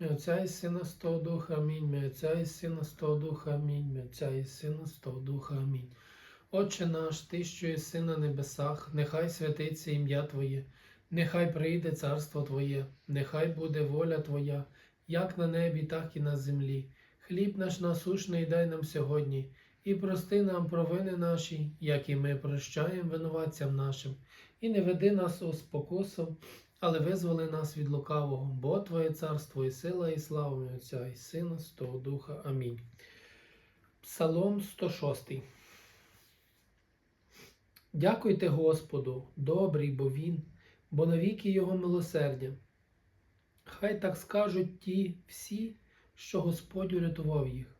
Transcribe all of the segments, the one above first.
Отця і Сина Святого Духа, Амінь. Отця і Сина Святого Духа, Амінь. Отця і Сина Святого Духа, Амінь. Отче наш, Ти, що єси на небесах, нехай святиться ім'я Твоє, нехай прийде царство Твоє, нехай буде воля Твоя, як на небі, так і на землі. Хліб наш насушний дай нам сьогодні, і прости нам провини наші, як і ми прощаємо винуватцям нашим, і не веди нас у спокусу, але визволи нас від лукавого, бо Твоє царство і сила, і слава і Отця, і Сина, Святого Духа. Амінь. Псалом 106. Дякуйте Господу, добрий, бо Він, бо навіки Його милосердя. Хай так скажуть ті всі, що Господь урятував їх,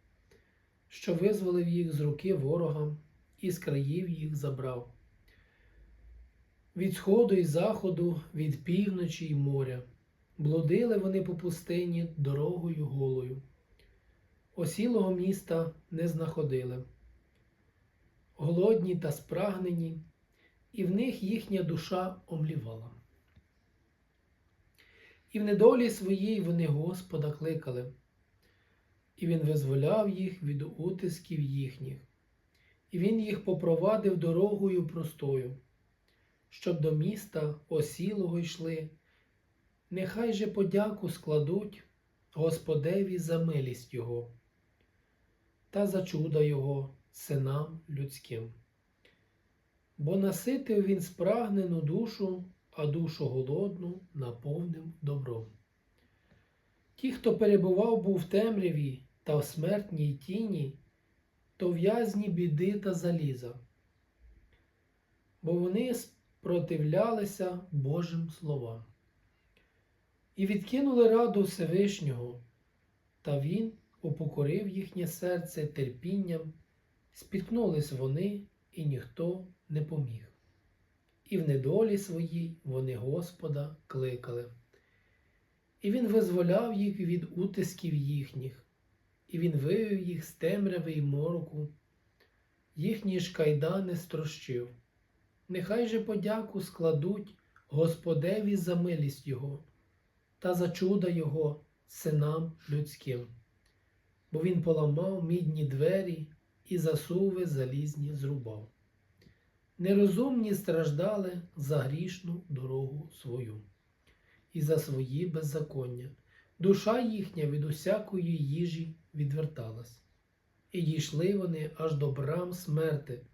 що визволив їх з руки ворогам і з країв їх забрав. Від сходу і заходу, від півночі й моря, блудили вони по пустині дорогою голою. Осілого міста не знаходили. Голодні та спрагнені, і в них їхня душа омлівала. І в недолі своїй вони Господа кликали, і Він визволяв їх від утисків їхніх, і Він їх попровадив дорогою простою щоб до міста осілого йшли. Нехай же подяку складуть Господеві за милість Його та за чуда Його синам людським. Бо наситив він спрагнену душу, а душу голодну наповнив добром. Ті, хто перебував був в темряві та в смертній тіні, то в'язні біди та заліза, бо вони противлялися Божим словам. І відкинули раду Всевишнього, та Він упокорив їхнє серце терпінням, спіткнулись вони, і ніхто не поміг. І в недолі своїй вони Господа кликали. І Він визволяв їх від утисків їхніх, і Він вивів їх з темряви й мороку, їхні ж кайдани строщив. Нехай же подяку складуть Господеві за милість Його та за чуда Його синам людським, бо Він поламав мідні двері і засуви залізні зрубав. Нерозумні страждали за грішну дорогу свою і за свої беззаконня. Душа їхня від усякої їжі відверталась, і дійшли вони аж до брам смерти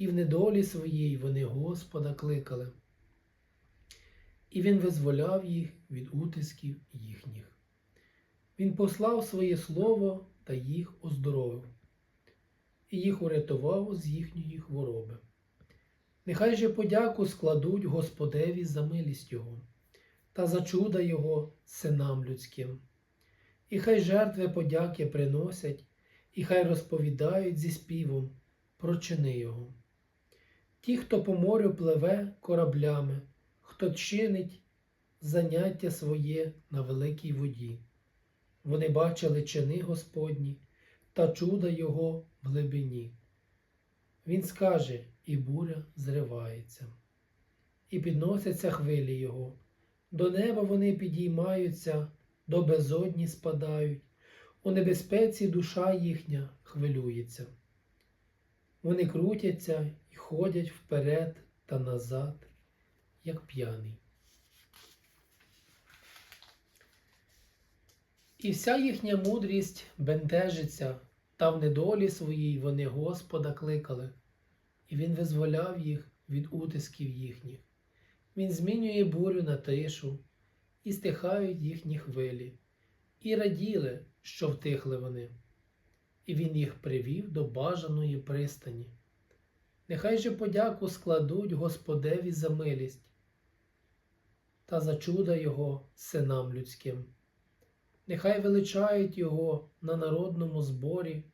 і в недолі своїй вони Господа кликали, і Він визволяв їх від утисків їхніх. Він послав своє слово та їх оздоровив, і їх урятував з їхньої хвороби. Нехай же подяку складуть Господеві за милість Його та за чуда Його синам людським. І хай жертви подяки приносять, і хай розповідають зі співом про чини Його. Ті, хто по морю пливе кораблями, хто чинить заняття своє на великій воді. Вони бачили чини Господні та чуда Його в глибині. Він скаже, і буря зривається, і підносяться хвилі Його. До неба вони підіймаються, до безодні спадають, у небезпеці душа їхня хвилюється. Вони крутяться і ходять вперед та назад, як п'яний. І вся їхня мудрість бентежиться, та в недолі своїй вони Господа кликали, і Він визволяв їх від утисків їхніх. Він змінює бурю на тишу, і стихають їхні хвилі, і раділи, що втихли вони і він їх привів до бажаної пристані. Нехай же подяку складуть Господеві за милість та за чуда Його синам людським. Нехай величають Його на народному зборі,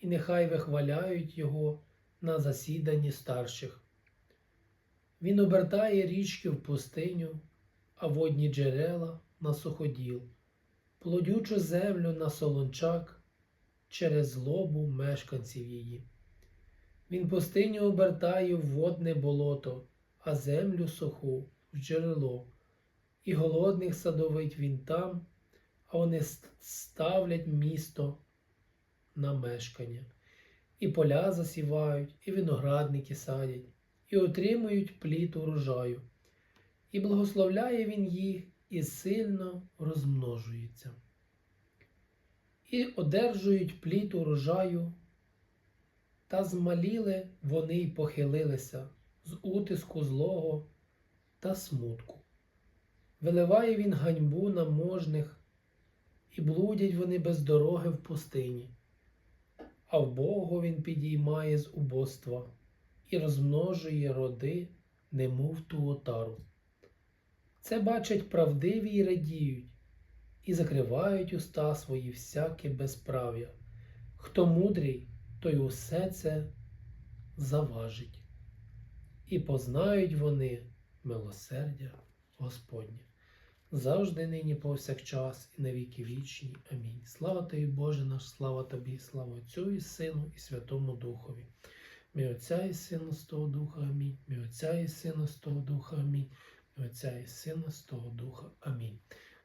і нехай вихваляють Його на засіданні старших. Він обертає річки в пустиню, а водні джерела на суходіл, плодючу землю на солончак через злобу мешканців її. Він пустиню обертає в водне болото, а землю суху в джерело, і голодних садовить він там, а вони ставлять місто на мешкання, і поля засівають, і виноградники садять, і отримують плід урожаю. І благословляє він їх і сильно розмножується. І одержують плід урожаю, та змаліли вони й похилилися з утиску злого та смутку. Виливає він ганьбу на можних, і блудять вони без дороги в пустині, а в Богу він підіймає з убоства і розмножує роди, немов ту отару. Це бачать правдиві й радіють, і закривають уста свої всяке безправ'я. Хто мудрий, той усе це заважить. І познають вони милосердя Господнє. Завжди нині повсякчас і на віки вічні. Амінь. Слава тобі, Боже наш, слава тобі, слава Отцю і Сину, і Святому Духові. Мій Отця і Сина з того Духа, Амінь. Мій Отця і Сина з того Духа, Амінь. Мій Отця і Сина з того Духа. Амінь.